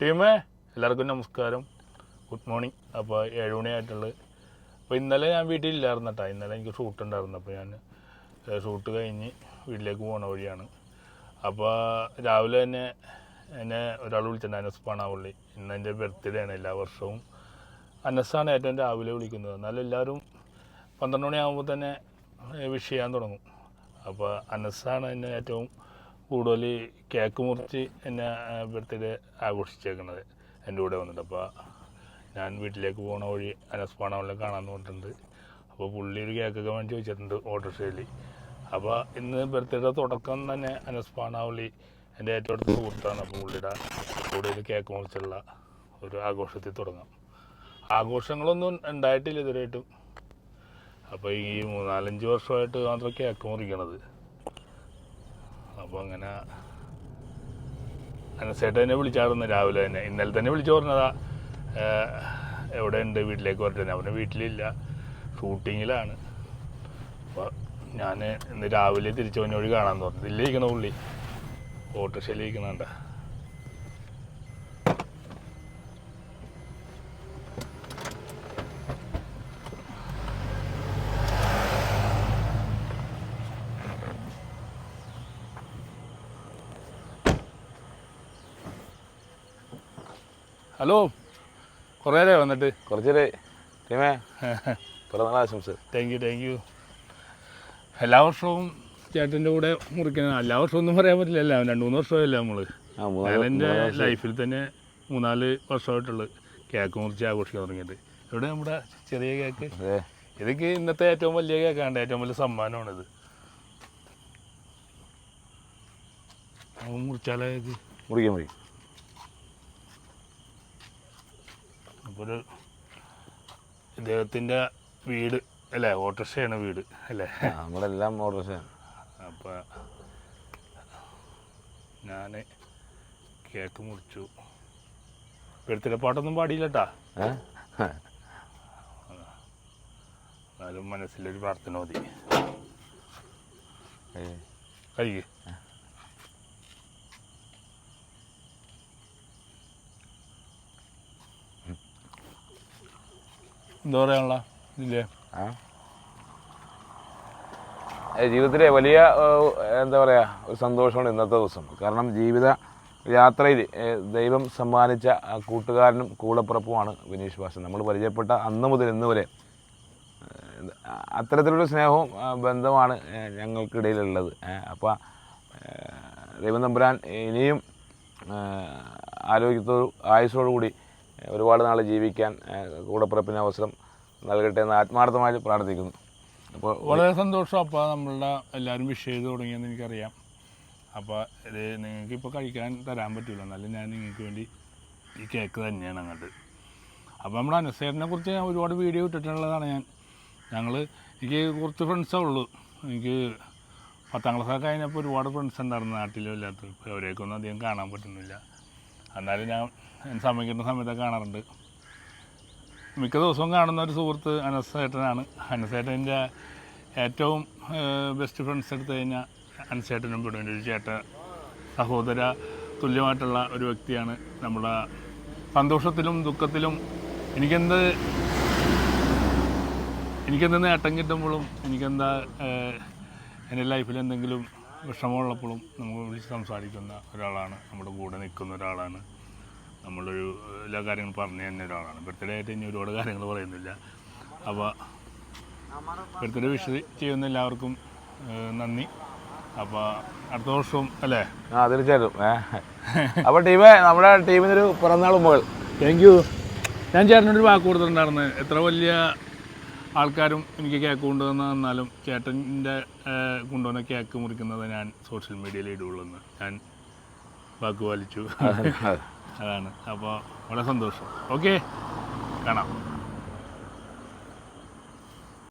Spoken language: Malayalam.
ടീമേ എല്ലാവർക്കും നമസ്കാരം. ഗുഡ് മോർണിംഗ് അപ്പോൾ ഏഴ് മണിയായിട്ടുള്ളത് അപ്പോൾ ഇന്നലെ ഞാൻ വീട്ടിലില്ലായിരുന്നു കേട്ടോ ഇന്നലെ എനിക്ക് ഷൂട്ട് ഉണ്ടായിരുന്നു. അപ്പോൾ ഞാൻ ഷൂട്ട് കഴിഞ്ഞ് വീട്ടിലേക്ക് പോണ വഴിയാണ്. അപ്പോൾ രാവിലെ തന്നെ എന്നെ ഒരാൾ വിളിച്ചിട്ടുണ്ട്. അനസ് പാണാവള്ളി ഇന്ന് എന്റെ ബർത്ത്ഡേ ആണ് എല്ലാ വർഷവും. അനസാണ് ഏറ്റവും രാവിലെ വിളിക്കുന്നത്. എന്നാലും എല്ലാവരും പന്ത്രണ്ട് മണിയാകുമ്പോൾ തന്നെ വിഷ് ചെയ്യാൻ തുടങ്ങും. അപ്പോൾ അനസാണ് എന്നെ ഏറ്റവും കൂടുതൽ കേക്ക് മുറിച്ച് എന്നെ ബർത്ത്ഡേ ആഘോഷിച്ചേക്കുന്നത് എന്റെ കൂടെ വന്നിട്ട്. അപ്പോൾ ഞാൻ വീട്ടിലേക്ക് പോണ വഴി അനസ് പാണവളിനെ കാണാൻ പറഞ്ഞിട്ടുണ്ട്. അപ്പോൾ പുള്ളി ഒരു കേക്കൊക്കെ വേണ്ടി ചോദിച്ചിട്ടുണ്ട് ഓട്ടോറിക്ഷയിൽ അപ്പോൾ ഇന്ന് ബർത്ത്ഡേ തുടക്കം തന്നെ അനസ് പാണാവളി എന്റെ ഏറ്റവും അടുത്ത സുഹൃത്താണ്. അപ്പോൾ പുള്ളിയുടെ കൂടെ ഒരു കേക്ക് മുറിച്ചുള്ള ഒരു ആഘോഷത്തിൽ തുടങ്ങാം. ആഘോഷങ്ങളൊന്നും ഉണ്ടായിട്ടില്ല ഇതുവരെയായിട്ടും. അപ്പോൾ ഈ മൂന്നാലഞ്ച് വർഷമായിട്ട് മാത്രം കേക്ക് മുറിക്കണത്. അപ്പോൾ അങ്ങനെ അനസേട്ട തന്നെ വിളിച്ചായിരുന്നു രാവിലെ തന്നെ. ഇന്നലെ തന്നെ വിളിച്ചു പറഞ്ഞതാ എവിടെ ഉണ്ട് വീട്ടിലേക്ക് വരട്ടെ അവനെ വീട്ടിലില്ല. ഷൂട്ടിങ്ങിലാണ്. അപ്പോൾ ഞാൻ ഇന്ന് രാവിലെ തിരിച്ചവനോട് കാണാൻ തോന്നുന്നു. ഇതിലിരിക്കണ പുള്ളി. ഓട്ടോറിക്ഷയിൽ ഹലോ കുറേ നേരം വന്നിട്ട്. കുറച്ച് ടീമേ പിറന്നാൾ ആശംസ. താങ്ക് യു താങ്ക് യു എല്ലാ വർഷവും ചേട്ടന്റെ കൂടെ മുറിക്കുന്ന എല്ലാ വർഷവും ഒന്നും പറയാൻ പറ്റില്ല അല്ല രണ്ട് മൂന്ന് വർഷമല്ല നമ്മൾ ആ എന്റെ ലൈഫിൽ തന്നെ മൂന്നാൽ വർഷമായിട്ടുള്ളത് കേക്ക് മുറിച്ച് ആഘോഷിക്കാൻ തുടങ്ങിയിട്ട് ഇവിടെ നമ്മുടെ ചെറിയ കേക്ക്? ഇതൊക്കെ ഇന്നത്തെ ഏറ്റവും വലിയ കേക്കാണ് ഏറ്റവും വലിയ സമ്മാനമാണിത്. മുറിച്ചാലേ ഇത് മുറിക്കാൻ മുറി അപ്പോൾ ഒരു ഇദ്ദേഹത്തിന്റെ വീട് അല്ലേ? ഓട്ടോറിക്ഷയാണ് വീട് അല്ലേ? നമ്മളെല്ലാം ഓട്ടോറിക്ഷയാണ്. അപ്പോൾ ഞാൻ കേക്ക് മുറിച്ചു. എടുത്തിട്ട് പാട്ടൊന്നും പാടിയില്ല കേട്ടാ ഏ? എന്നാലും മനസ്സിലൊരു പ്രാർത്ഥന മതി. ഏയ്. എന്താ പറയാനുള്ള ഇല്ലേ ജീവിതത്തിലെ വലിയ എന്താ പറയുക ഒരു സന്തോഷമാണ് ഇന്നത്തെ ദിവസം. കാരണം ജീവിത യാത്രയിൽ ദൈവം സമ്മാനിച്ച കൂട്ടുകാരനും കൂടപ്പിറപ്പുമാണ് വിനീഷ് ഭാഷൻ. നമ്മൾ പരിചയപ്പെട്ട അന്ന് മുതൽ ഇന്ന് വരെ അത്തരത്തിലൊരു സ്നേഹവും ബന്ധമാണ് ഞങ്ങൾക്കിടയിലുള്ളത്. അപ്പോൾ ദൈവം തമ്പുരാൻ ഇനിയും ആരോഗ്യത്തോടും ആരോഗ്യത്തോടു ആയുസോടു കൂടി ഒരുപാട് നാൾ ജീവിക്കാൻ കൂടപ്പിറപ്പിന് അവസരം നൽകട്ടെ എന്ന് ആത്മാർത്ഥമായി പ്രാർത്ഥിക്കുന്നു. അപ്പോൾ വളരെ സന്തോഷം. അപ്പോൾ നമ്മളുടെ എല്ലാവരും വിഷ് ചെയ്ത് തുടങ്ങിയെന്ന് എനിക്കറിയാം. അപ്പോൾ ഇത് നിങ്ങൾക്ക് ഇപ്പോൾ കഴിക്കാൻ തരാൻ പറ്റില്ല എന്നാലും ഞാൻ നിങ്ങൾക്ക് വേണ്ടി ഈ കേക്ക് തന്നെയാണ് അങ്ങോട്ട്. അപ്പോൾ നമ്മുടെ അനസേറിനെ കുറിച്ച് ഞാൻ ഒരുപാട് വീഡിയോ ഇട്ടിട്ടുള്ളതാണ് ഞാൻ. ഞങ്ങൾ എനിക്ക് കുറച്ച് ഫ്രണ്ട്സേ ഉള്ളൂ. എനിക്ക് പത്താം ക്ലാസ്സൊക്കെ കഴിഞ്ഞപ്പോൾ ഒരുപാട് ഫ്രണ്ട്സ് ഉണ്ടായിരുന്നു നാട്ടിലും ഇല്ലാത്ത അവരെയൊക്കെ ഒന്നും അധികം കാണാൻ പറ്റുന്നില്ല. എന്നാലും ഞാൻ സമയം കിട്ടുന്ന സമയത്തൊക്കെ കാണാറുണ്ട്. മിക്ക ദിവസവും കാണുന്ന ഒരു സുഹൃത്ത് അനസേട്ടനാണ്. അനസേട്ടന്റെ ഏറ്റവും ബെസ്റ്റ് ഫ്രണ്ട്സ് എടുത്തു കഴിഞ്ഞാൽ അനസേട്ടനും പെടും ഒരു ചേട്ട സഹോദര തുല്യമായിട്ടുള്ള ഒരു വ്യക്തിയാണ്. നമ്മുടെ സന്തോഷത്തിലും ദുഃഖത്തിലും എനിക്കെന്ത് എനിക്കെന്ത് നേട്ടം കിട്ടുമ്പോഴും എനിക്കെന്താ എന്റെ ലൈഫിൽ എന്തെങ്കിലും വിഷമമുള്ളപ്പോഴും നമുക്ക് വിളിച്ച് സംസാരിക്കുന്ന ഒരാളാണ്. നമ്മുടെ കൂടെ നിൽക്കുന്ന ഒരാളാണ്. നമ്മളൊരു എല്ലാ കാര്യങ്ങളും പറഞ്ഞു തന്നെ ഒരാളാണ്. ബർത്ത്ഡേ ആയിട്ട് ഇനി ഒരുപാട് കാര്യങ്ങൾ പറയുന്നില്ല. അപ്പോൾ ബർത്ത്ഡേ വിഷ് ചെയ്യുന്ന എല്ലാവർക്കും നന്ദി. അപ്പോൾ അടുത്ത വർഷവും അല്ലേ? ആ തീർച്ചയായിട്ടും. അപ്പോൾ ടീമേ നമ്മുടെ ടീമിനൊരു പിറന്നാൾ മുകൾ താങ്ക് യു ഞാൻ ചേട്ടനൊരു വാക്ക് കൊടുത്തിട്ടുണ്ടായിരുന്നു. എത്ര വലിയ ആൾക്കാരും എനിക്ക് കേക്ക് കൊണ്ടുവന്ന് തന്നാലും ചേട്ടന്റെ കൊണ്ടുവന്ന കേക്ക് മുറിക്കുന്നത് ഞാൻ സോഷ്യൽ മീഡിയയിൽ ഇടുള്ളൂ എന്ന് ഞാൻ വാക്ക് പാലിച്ചു. അതാണ്. അപ്പോൾ വളരെ സന്തോഷം. ഓക്കെ കാണാം.